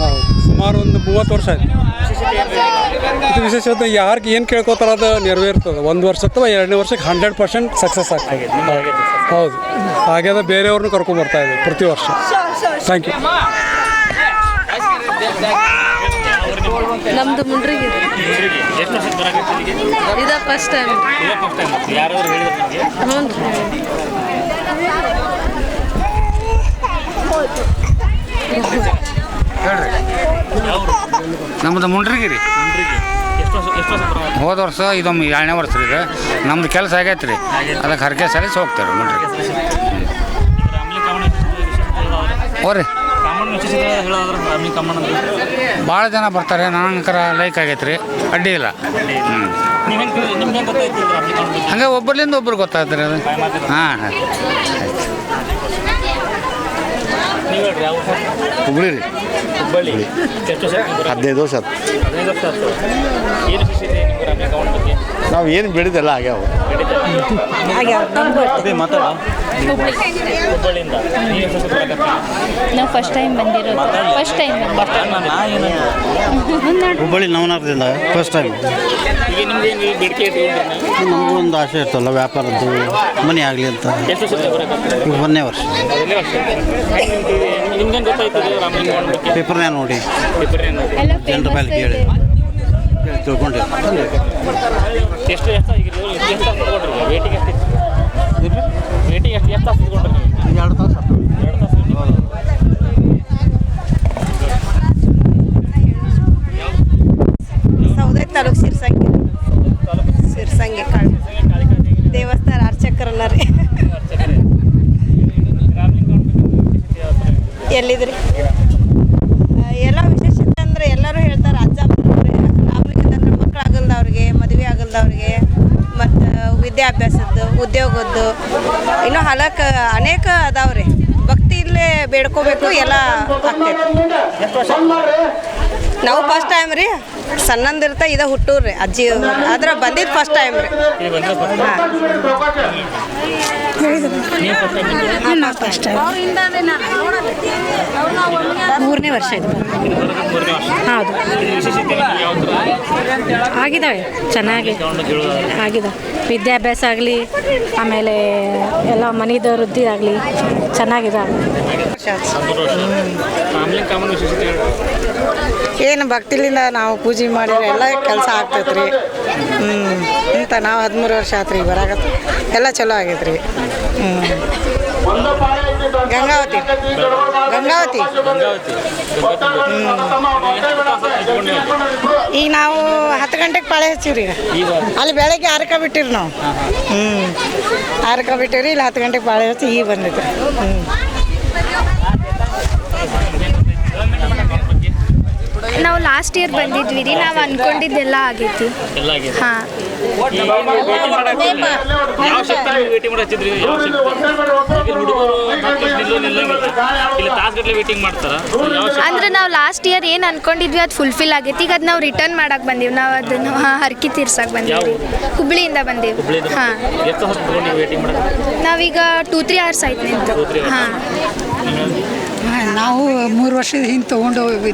ಹೌದು ಸುಮಾರು ಒಂದು ಮೂವತ್ತು ವರ್ಷ ಆಯ್ತು. ಇದು ವಿಶೇಷತೆ ಯಾರಿಗೆ ಏನು ಕೇಳ್ಕೊತಾರ ಅದು ನೆರವೇರ್ತದೆ. ಒಂದು ವರ್ಷ ಅಥವಾ ಎರಡನೇ ವರ್ಷಕ್ಕೆ ಹಂಡ್ರೆಡ್ ಪರ್ಸೆಂಟ್ ಸಕ್ಸಸ್ ಆಗ್ತದೆ. ಹೌದು. ಹಾಗೆ ಬೇರೆಯವ್ರನ್ನೂ ಕರ್ಕೊಂಬರ್ತಾ ಇದೆ ಪ್ರತಿ ವರ್ಷ. ಥ್ಯಾಂಕ್ ಯು ನಮ್ದು ಮುಂಡ್ರಿಗೆ. ಇದ ಫಸ್ಟ್ ಟೈಮ್ ಫಸ್ಟ್ ಟೈಮ್ ಯಾರಾದ್ರು ಹೇಳಿದ್ರು ನಿಮಗೆ? ಹ್ಞೂ ರೀ ಮುಂಡ್ರಿಗೆ ನಮ್ಮದು ಮುಂಡ್ರಿಗಿರಿ. ಹೋದ ವರ್ಷ ಇದೊಮ್ಮೆ ಎರಡನೇ ವರ್ಷ ರೀ ನಮ್ದು ಕೆಲಸ ಆಗೈತೆ ರೀ ಅದಕ್ಕೆ ಹರಕೆ ಸರಿ ಹೋಗ್ತಾರೆ ಮುಂಡ್ರಿ ಹೋರಿ ಭಾಳ ಜನ ಬರ್ತಾರೆ. ನನಗರ ಲೈಕ್ ಆಗೈತೆ ರೀ ಅಡ್ಡಿ ಇಲ್ಲ. ಹೆಂಗೆ ಒಬ್ಬರಿಂದ ಒಬ್ರು ಗೊತ್ತಾಗ್ತಾರೆ ಅದು. ಹಾಂ ಹಾಂ ನೀವು ಹೇಳ್ರಿ ಯಾವ ಊರು? ಹುಬ್ಳಿ ರೀ. ಹುಬ್ಬಳ್ಳಿ. ಹದಿನೈದು ವರ್ಷ ಆಯ್ತು. ನಾವು ಏನು ಬೆಳೆದೆಲ್ಲ ಆಗ್ಯಾವ. ಅದೇ ಮಾತಾಡ ಹುಬ್ಬಳ್ಳಿಯಿಂದ ನೀವು ಎಷ್ಟು ವರ್ಷ ನಾವು ಫಸ್ಟ್ ಟೈಮ್ ಬಂದಿರೋದು. ಫಸ್ಟ್ ಟೈಮ್ ಫಸ್ಟ್ ಟೈಮ್ ನಾ ಏನು ಹುಬ್ಬಳ್ಳಿ ನವನಾರದಿಂದ ಫಸ್ಟ್ ಟೈಮ್ ಈಗ ಏನು ಬೇಡಿಕೆ ನಮಗೂ ಒಂದು ಆಸೆ ಇರ್ತಲ್ಲ ವ್ಯಾಪಾರದ್ದು ಮನೆ ಆಗಲಿ ಅಂತ. ಎಷ್ಟು ವರ್ಷ ಬರಾಕತ್ತಿ ಈಗ ಒಂದನೇ ವರ್ಷ. ಮೊದಲನೇ ವರ್ಷ ನಿಮ್ಗೆ ಗೊತ್ತಾಯ್ತು ಇದು ಬಗ್ಗೆ ಪೇಪರ್ನ್ಯಾಗ ನೋಡಿ. ಎಲ್ಲ ಜನರ ಮೇಲೆ ಕೇಳಿ. ತಿಳ್ಕೊಂಡೆ ಎಷ್ಟು ಎಷ್ಟು ಈಗ ಎಷ್ಟು ತಾಸು ವೇಟಿಗೆ ಎಷ್ಟು ವೇಟಿಗೆ ಎಷ್ಟು ಎಷ್ಟು ತಾಸು ತಗೊಂಡ್ರಿ ನೀವು? ಎರಡು ತಾಸು ಎರಡು ತಾಸು ಸೌದೆ ತಾಲೂಕು ಸಿರ್ಸಂಗಿ. ಸಿರ್ಸಂಗಿ ಕಾಳು. ದೇವಸ್ಥಾನ ಅರ್ಚಕರಲ್ಲ ರೀ. ಎಲ್ಲಿದ್ರಿ? ಎಲ್ಲ ವಿಶೇಷತೆ ಅಂದ್ರೆ ಎಲ್ಲರೂ ಹೇಳ್ತಾರೆ ಅಜ್ಜ ರಾಮಲಿಂಗ ಅಂದ್ರೆ ಮಕ್ಳು ಆಗಲ್ದವ್ರಿಗೆ ಮದುವೆ ಆಗಲ್ದವ್ರಿಗೆ. ವಿದ್ಯಾಭ್ಯಾಸದ್ದು ಉದ್ಯೋಗದ್ದು ಇನ್ನೂ ಹಲಕ ಅನೇಕ ಅದಾವ್ರಿ. ಭಕ್ತಿ ಇಲ್ಲೇ ಬೇಡ್ಕೋಬೇಕು ಎಲ್ಲ ನಾವು ಫಸ್ಟ್ ಟೈಮ್ ರೀ. ಸಣ್ಣಂದಿರ್ತ ಇದ ಹುಟ್ಟೂರ್ರಿ ಅಜ್ಜಿ ಆದ್ರೆ ಬಂದಿದ್ದು ಫಸ್ಟ್ ಟೈಮ್ ರೀ. ಮೂರನೇ ವರ್ಷ ಇದು ಹೌದು. ಆಗಿದ್ದಾವೆ ಚೆನ್ನಾಗಿ. ತಗೊಂಡು ಕೇಳೋದಾದ್ರೆ ಆಗಿದೆ ವಿದ್ಯಾಭ್ಯಾಸ ಆಗಲಿ ಆಮೇಲೆ ಎಲ್ಲ ಮನೆದ ವೃದ್ಧಿ ಆಗಲಿ ಚೆನ್ನಾಗಿದ್ದಾವೆ ಏನು ಭಕ್ತಿಲಿಂದ ನಾವು ಪೂಜೆ ಮಾಡಿದ್ರೆ ಎಲ್ಲ ಕೆಲಸ ಆಗ್ತೈತೆ ರೀ ಹ್ಞೂ ಇಂಥ ನಾವು ಹದಿಮೂರು ವರ್ಷ ಆತ್ರಿ ಬರಾಕತ್ತ ಎಲ್ಲ ಚಲೋ ಆಗೈತೆ ರೀ ಹ್ಞೂ ಗಂಗಾವತಿ. ಗಂಗಾವತಿ ಈಗ ನಾವು ಹತ್ತು ಗಂಟೆಗೆ ಪಾಳೆ ಹಚ್ಚಿವ್ರಿ ಅಲ್ಲಿ ಬೆಳಗ್ಗೆ ಆರಕ ಬಿಟ್ಟಿರಿ ನಾವು. ಹ್ಞೂ ಆರಕ ಬಿಟ್ಟಿವ್ರಿ, ಇಲ್ಲಿ ಹತ್ತು ಗಂಟೆಗೆ ಪಾಳೆ ಹಚ್ಚಿ ಈಗ ಬಂದೈತೆ ಹ್ಞೂ ನಾವು ಲಾಸ್ಟ್ ಇಯರ್ ಬಂದಿದ್ವಿ ರೀ ನಾವು ಅನ್ಕೊಂಡಿದ್ದೆಲ್ಲ ಆಗೈತಿ ಹಾಂ. ಅಂದ್ರೆ ನಾವು ಲಾಸ್ಟ್ ಇಯರ್ ಏನು ಅನ್ಕೊಂಡಿದ್ವಿ ಅದು ಫುಲ್ಫಿಲ್ ಆಗೈತಿ ಈಗ ಅದು ನಾವು ರಿಟರ್ನ್ ಮಾಡಕ್ ಬಂದೀವಿ. ನಾವು ಅದನ್ನು ಹರ್ಕಿ ಹರಕಿ ಬಂದಿವಿ. ಬಂದೀವಿ. ಹುಬ್ಳಿಯಿಂದ ಬಂದೀವಿ. ಹಾ ಹಾಂ ನಾವೀಗ ಟೂ ತ್ರೀ ಅವರ್ಸ್ ಆಯ್ತು ನಿಂತು. ಹಾಂ. ನಾವು ಮೂರು ವರ್ಷದ ಹಿಂದೆ ತೊಗೊಂಡು ಹೋಗಿದ್ವಿ.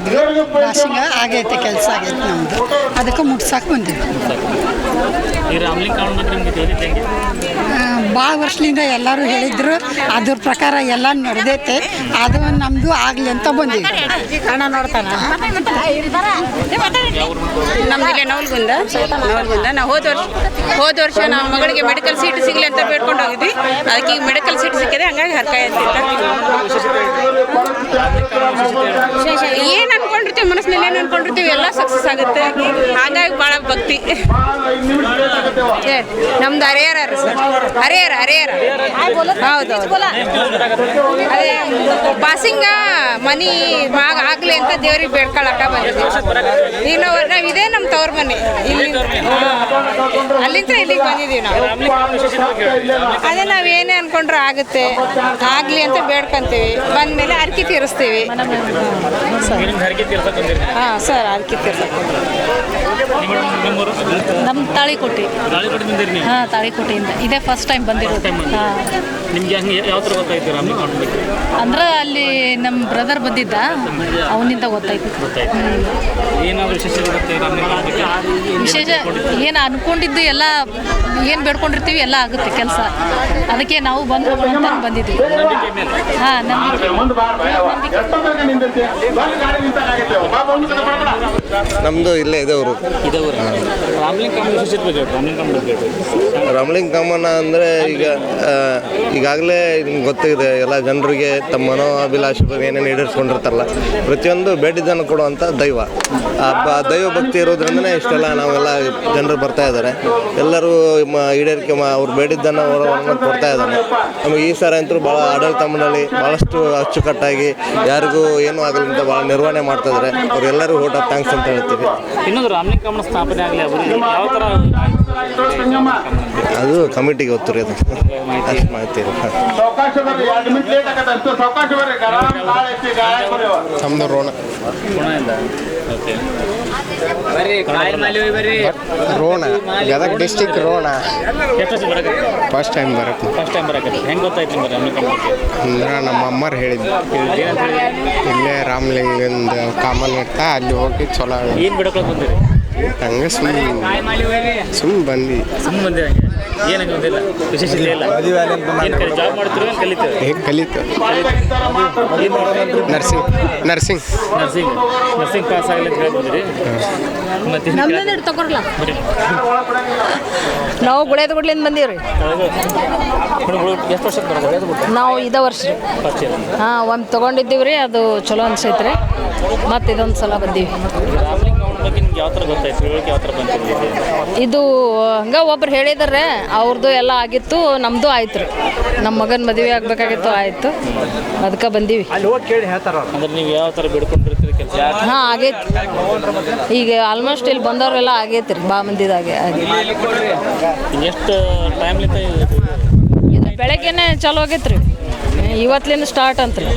ವಾಷಿಂಗ ಆಗೈತೆ ಕೆಲಸ ಆಗೈತೆ ನಮ್ಮದು ಅದಕ್ಕೆ ಮುಟ್ಸಕ್ಕೆ ಬಂದಿವಿ. ಭಾಳ ವರ್ಷದಿಂದ ಎಲ್ಲರೂ ಹೇಳಿದ್ರು, ಅದ್ರ ಪ್ರಕಾರ ಎಲ್ಲ ನಡೆದೈತೆ. ಅದು ನಮ್ದು ಆಗಲಿ ಅಂತ ಹಣ ನೋಡ್ತಾನ? ಇಲ್ಲೇ ನವಲ್ಗುಂದ. ನವಲ್ಗುಂದ. ನಾವು ಹೋದ ವರ್ಷ ಹೋದ ವರ್ಷ ನಮ್ಮ ಮಗಳಿಗೆ ಮೆಡಿಕಲ್ ಸೀಟ್ ಸಿಗ್ಲಿ ಅಂತ ಬೇಡ್ಕೊಂಡು ಹೋಗಿದ್ವಿ. ಅದಕ್ಕೆ ಈಗ ಮೆಡಿಕಲ್ ಸೀಟ್ ಸಿಕ್ಕಿದೆ, ಹಂಗಾಗಿ ಹರ್ಕಾಯ ಏನು ಅನ್ಕೊಂಡಿರ್ತೀವಿ, ಮನಸ್ಸಿನಲ್ಲಿ ಏನು ಅನ್ಕೊಂಡಿರ್ತೀವಿ, ಎಲ್ಲ ಸಕ್ಸಸ್ ಆಗುತ್ತೆ. ಹಾಗಾಗಿ ಭಾಳ ಭಕ್ತಿ. ನಮ್ದು ಹರಿಹರ ಸರ್. ಹರಿಹರ ಹರಿಹರ ಅದೇ, ಪಾಸಿಂಗ ಮನಿ ಮಾಗ ಆಗ್ಲಿ ಅಂತ ದೇವ್ರಿಗೆ ಬೇಡ್ಕೊಳಕ ಬಂದಿದ್ದೀವಿ ನಾವು ನಾವು ಇದೇ ನಮ್ಮ ತವ್ರ ಮನೆ. ಇಲ್ಲಿ. ಅಲ್ಲಿಂದ ಇಲ್ಲಿಗೆ ಬಂದಿದ್ದೀವಿ ನಾವು. ಅದೇ ನಾವು ಏನೇ ಅನ್ಕೊಂಡ್ರೆ ಆಗುತ್ತೆ. ಆಗ್ಲಿ ಅಂತ ಬೇಡ್ಕೊಂತೀವಿ. ಬಂದ್ಮೇಲೆ ಅರ್ಕಿ ತೀರಿಸ್ತೀವಿ. ಹಾ ಸರ್ ಅರ್ಕಿ ತೀರ್ಸಕ್ಕೆ ನಮ್ ತಾಳಿ ನಮ್ಮ ತಾಳಿಕೋಟೆ ಹಾಂ ತಾಳಿಕೋಟೆಯಿಂದ. ಇದೇ ಫಸ್ಟ್ ಟೈಮ್ ಬಂದಿರೋದು. ಹಾಂ. ನಿಮ್ಗೆ ಹಂಗೆ ಯಾವ ಥರ ಗೊತ್ತಾಯ್ತು ರಾಮ್ಲಿಂಗ್ ಅಂದ್ರೆ ಅಲ್ಲಿ ನಮ್ಮ ಬ್ರದರ್ ಬಂದಿದ್ದ. ಅವನಿಂದ ಗೊತ್ತಾಯ್ತು. ಏನಾದ್ರು ವಿಶೇಷ ವಿಶೇಷ ಏನು ಅನ್ಕೊಂಡಿದ್ದು ಎಲ್ಲ ಏನು ಬೇಡ್ಕೊಂಡಿರ್ತೀವಿ ಎಲ್ಲ ಆಗುತ್ತೆ ಕೆಲಸ. ಅದಕ್ಕೆ ನಾವು ಬಂದು ಅಂತ ಬಂದಿದ್ವಿ ಹಾಂ ನಮ್ದು ನಮ್ಮದು ಇಲ್ಲೇ ಇದೆ ಊರು. ರಾಮ್ಲಿಂಗ್ ಕಾಮನ ಅಂದರೆ ಈಗ ಈಗಾಗಲೇ ನಿಮ್ಗೆ ಗೊತ್ತಿದೆ ಎಲ್ಲ ಜನರಿಗೆ ತಮ್ಮ ಮನೋಅಭಿಲಾಷೆ ಬಗ್ಗೆ ಏನೇನು ಈಡೇರಿಸ್ಕೊಂಡಿರ್ತಾರಲ್ಲ ಪ್ರತಿಯೊಂದು ಬೇಡಿದ್ದನ್ನು ಕೊಡುವಂಥ ದೈವ. ಆ ದೈವ ಭಕ್ತಿ ಇರೋದ್ರಿಂದನೇ ಇಷ್ಟೆಲ್ಲ ನಾವೆಲ್ಲ ಜನರು ಬರ್ತಾ ಇದ್ದಾರೆ. ಎಲ್ಲರೂ ಮ ಈಡೇರಿಕೆ ಮಾ ಅವ್ರು ಬೇಡಿದ್ದನ್ನು ವರವನ್ನು ಕೊಡ್ತಾ ಇದ್ದಾನೆ ನಮಗೆ ಈ ಸಾರಿ ಅಂತೂ ಭಾಳ ಆಡಳಿತ ಮಂಡಳಿ ಭಾಳಷ್ಟು ಅಚ್ಚುಕಟ್ಟಾಗಿ ಯಾರಿಗೂ ಏನೂ ಆಗಲಿ ಅಂತ ಭಾಳ ನಿರ್ವಹಣೆ ಮಾಡ್ತಾ ಇದ್ದಾರೆ. ಅವ್ರೆಲ್ಲರೂ ಊಟ ಥ್ಯಾಂಕ್ಸ್ ಅಂತ ಹೇಳ್ತೀವಿ. ಇನ್ನೊಂದು ರಾಮ್ಲಿಂಗ್ ಸ್ಥಾಪನೆ ಆಗಲಿ ಅವರಿಗೆ ಯಾವ ಥರ ಅದು ಕಮಿಟಿಗೆ ಗೊತ್ತು ರೀ ಅದು. ಅಷ್ಟು ಮಾಹಿತಿ ನಮ್ದು ರೋಣ. ರೋಣ ಗದಗ ಡಿಸ್ಟಿಕ್ ರೋಣ. ಎಷ್ಟು ವರ್ಷ ಬರಕ್ಕೆ ಫಸ್ಟ್ ಟೈಮ್ ಬರಕ್ಕೆ ಫಸ್ಟ್ ಟೈಮ್ ಬರಕ್ಕೆ ಹೆಂಗೆ ಗೊತ್ತಾಯ್ತು ನಿಮ್ಗೆ ರಾಮ್ಲಿಂಗ್ ಬಗ್ಗೆ ಅಂದ್ರೆ ನಮ್ಮ ಅಮ್ಮರು ಹೇಳಿದ್ದು. ಇಲ್ಲೇ ರಾಮಲಿಂಗಂದ ಕಾಮನ್ ಇರ್ತಾ ಅಲ್ಲಿ ಹೋಗಿ ಚಲೋ ಏನು ಬಿಡಕ್ಕೆ ಬಂದಿರಿ? ಹಂಗೆ ಸುಮ್ಮನೆ ಸುಮ್ಮನೆ ಬಂದು ಸುಮ್ಮನೆ ಬಂದಿರಿ ಹಂಗೆ? ವಿಶೇಷತೆ ಇಲ್ಲ. ಏನು ಕಲಿ ಜಾಬ್ ಮಾಡ್ತೀರೋ ಏನು ಕಲಿತೀವಿ ಹೇಗೆ ಕಲಿತು nursing. Nursing. Nursing. Nursing pass ಆಗಲಿ ಅಂತ ನಾವು ಗುಳೇದ ಗುಡ್ಲಿಂದ ಬಂದೀವ್ರಿ. ಎಷ್ಟು ನಾವು ಇದ ವರ್ಷ ಹಾ ಒಂದು ತೊಗೊಂಡಿದ್ದೀವಿ ರೀ ಅದು ಚಲೋ ಅನ್ಸೈತ್ರಿ. ಮತ್ತೆ ಇದೊಂದು ಸಲ ಬಂದೀವಿ. ಯಾವ ಥರ ಗೊತ್ತಾಯ್ತು? ಯಾವ ಥರ ಬಂತಿದೆ ಇದು ಹಂಗ ಒಬ್ರು ಹೇಳಿದಾರೆ ಅವ್ರದ್ದು ಎಲ್ಲ ಆಗಿತ್ತು ನಮ್ಮದು ಆಯ್ತು ರೀ ನಮ್ಮ ಮಗನ ಮದುವೆ ಆಗಬೇಕಾಗಿತ್ತು ಆಯಿತು. ಅದಕ್ಕೆ ಬಂದೀವಿ. ಅಂದ್ರೆ ನೀವು ಯಾವ ಥರ ಬಿಡ್ಕೊಂಡಿರ್ತೀರಿ ಕೆಲಸ? ಹಾಂ ಆಗೈತಿ ಈಗ ಆಲ್ಮೋಸ್ಟ್ ಇಲ್ಲಿ ಬಂದವರೆಲ್ಲ ಆಗೈತಿ ರೀ ಬಾ ಮಂದಿದಾಗೆ ಆಗಿ. ಎಷ್ಟು ಟೈಮ್ಲಿಂದ ಇದು? ಬೆಳಗ್ಗೆನೆ ಚಾಲು ಆಗೈತೆ ರೀ ಇವತ್ತಿನ ಸ್ಟಾರ್ಟ್ ಅಂತ ರೀ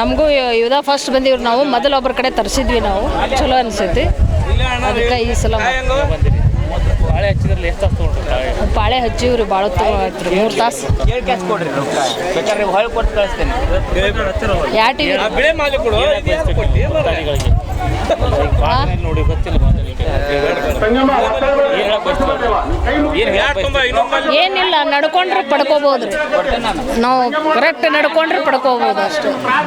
ನಮಗೂ ಇದ ಫಸ್ಟ್ ಬಂದಿವ್ರಿ ನಾವು ಮೊದಲು ಒಬ್ಬರ ಕಡೆ ತರಿಸಿದ್ವಿ ನಾವು. ಚಲೋ ಅನಿಸೈತಿ. ಅದಕ್ಕೆ ಈ ಸಲ ಬಂದಿರಿ. ಬಾಳೆ ಹಚ್ಚಿದ್ರಲ್ಲಿ ಎಷ್ಟು ತಾಸು ತೊಗೊಂಡ್ರಿ ಬಾಳೆ ಪಾಳೆ ಹಚ್ಚಿವ್ರಿ ಭಾಳ ಮೂರು ತಾಸು. ಬೇಕಾದ್ರೆ ಹೊಳೆ ಕೊಟ್ಟು ಕಳಿಸ್ತೇನೆ. ಯಾ ಟಿ ವಿ? ಬೆಳೆ ಕೊಡು. ನೋಡಿ ಗೊತ್ತಿಲ್ಲ? ಏನಿಲ್ಲ ನಡ್ಕೊಂಡ್ರೆ ಪಡ್ಕೋಬೋದು ರೀ. ನಾವು ಕರೆಕ್ಟ್ ನಡ್ಕೊಂಡ್ರೆ ಪಡ್ಕೋಬೋದು ಅಷ್ಟೇ.